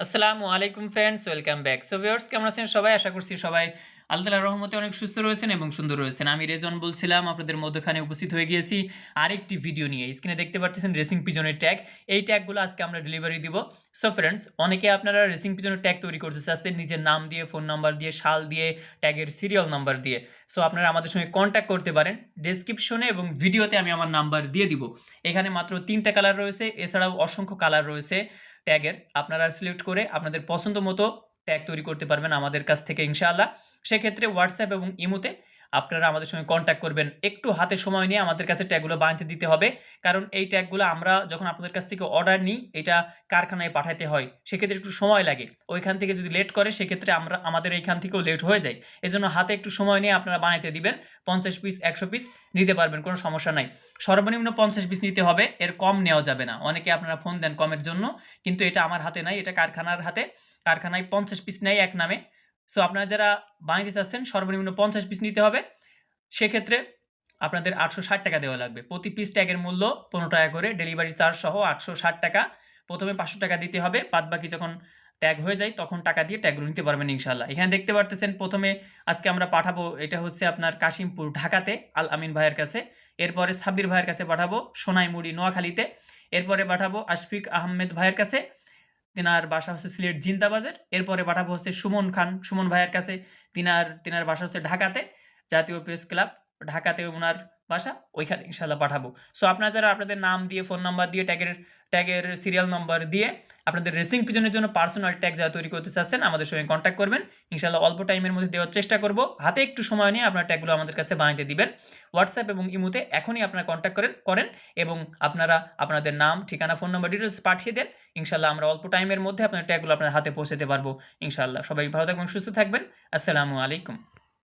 আসসালামু আলাইকুম friends welcome back so viewers কেমন আছেন সবাই? আশা করছি সবাই আল্লাহ রহমতে অনেক সুস্থ রয়েছেন এবং সুন্দর রয়েছেন। আমি রেজন বলছিলাম, আপনাদের মধ্যখানে উপস্থিত হয়ে গিয়েছি আরেকটি ভিডিও নিয়ে। স্ক্রিনে দেখতে পাচ্ছেন রেসিং পিজনের ট্যাগ এই ট্যাগগুলো আজকে আমরা ডেলিভারি দিব। সো ফ্রেন্ডস অনেকে আপনারা রেসিং পিজনের ট্যাগ তৈরি করতে চাচ্ছেন, নিজের নাম দিয়ে ফোন নাম্বার দিয়ে শাল দিয়ে ট্যাগের সিরিয়াল নাম্বার দিয়ে। সো আপনারা আমাদের সঙ্গে কন্ট্যাক্ট করতে পারেন। ডেসক্রিপশনে এবং ভিডিওতে আমি আমার নাম্বার দিয়ে দিব। এখানে মাত্র তিনটা কালার রয়েছে। এছাড়াও অসংখ্য কালার রয়েছে। ট্যাগের আপনারা সিলেক্ট করে আপনাদের পছন্দ মতো ট্যাগ তৈরি করতে পারবেন আমাদের কাছ থেকে ইনশাআল্লাহ। সেক্ষেত্রে হোয়াটসঅ্যাপ এবং ইমোতে আপনারা আমাদের সঙ্গে কন্ট্যাক্ট করবেন। একটু হাতে সময় নিয়ে আমাদের কাছে ট্যাগগুলো বানাতে দিতে হবে। কারণ এই ট্যাগগুলো আমরা যখন আপনাদের কাছ থেকে অর্ডার নিই, এটা কারখানায় পাঠাতে হয়। সেক্ষেত্রে একটু সময় লাগে। ওইখান থেকে যদি লেট করে, সেক্ষেত্রে আমরা, আমাদের এইখান থেকেও লেট হয়ে যায়। এজন্য হাতে একটু সময় নিয়ে আপনারা বানাইতে দিবেন। পঞ্চাশ পিস একশো পিস নিতে পারবেন, কোনো সমস্যা নাই। সর্বনিম্ন পঞ্চাশ পিস নিতে হবে। এর কম নেওয়া যাবে না। অনেকে আপনারা ফোন দেন কমের জন্য। কিন্তু এটা আমার হাতে নাই, এটা কারখানার হাতে। কারখানায় পঞ্চাশ পিস নেয় এক নামে। সো আপনারা যারা বানাইতে চাচ্ছেন, সর্বনিম্ন পঞ্চাশ পিস নিতে হবে। সেক্ষেত্রে আপনাদের আটশো ষাট টাকা দেওয়া লাগবে। প্রতি পিস ট্যাগের মূল্য পনেরো টাকা করে। ডেলিভারি চার্জ সহ আটশো ষাট টাকা। প্রথমে পাঁচশো টাকা দিতে হবে। বাদ বাকি যখন ট্যাগ হয়ে যায়, তখন টাকা দিয়ে ট্যাগগুলো নিতে পারবেন ইনশাল্লাহ এখানে দেখতে পারতেছেন, প্রথমে আজকে আমরা পাঠাবো, এটা হচ্ছে আপনার কাশিমপুর, ঢাকাতে, আল আমিন ভাইয়ের কাছে। এরপরে সাব্বির ভাইয়ের কাছে পাঠাবো, সোনাইমুড়ি, নোয়াখালীতে। এরপরে পাঠাবো আশফিক আহমেদ ভাইয়ের কাছে। তিনার বাসা হচ্ছে সিলেট জিন্দাবাজার। এরপরে পাঠাবো হচ্ছে সুমন খান। সুমন ভাইয়ের কাছে তিনার তিনার বাসা হচ্ছে ঢাকাতে, জাতীয় প্রেস ক্লাব। ঢাকাতে ওনার বাসা, ওইখানে ইনশাল্লাহ পাঠাবো। সো আপনারা যারা আপনাদের নাম দিয়ে ফোন নাম্বার দিয়ে ট্যাগের ট্যাগের সিরিয়াল নম্বর দিয়ে আপনাদের রেসিং পিজনের জন্য পার্সোনাল ট্যাগ যারা তৈরি করতে চাচ্ছেন, আমাদের সঙ্গে কন্ট্যাক্ট করবেন। ইনশাল্লাহ অল্প টাইমের মধ্যে দেওয়ার চেষ্টা করব। হাতে একটু সময় নিয়ে আপনার ট্যাগগুলো আমাদের কাছে বানাইতে দিবেন। হোয়াটসঅ্যাপ এবং ইমুতে এখনই আপনারা কন্ট্যাক্ট করেন করেন এবং আপনারা আপনাদের নাম, ঠিকানা ফোন নাম্বার ডিটেলস পাঠিয়ে দেন। ইনশাল্লাহ আমরা অল্প টাইমের মধ্যে আপনার ট্যাগগুলো আপনার হাতে পৌঁছাতে পারব ইনশাল্লাহ সবাই ভালো থাকবেন, সুস্থ থাকবেন। আসসালামু আলাইকুম।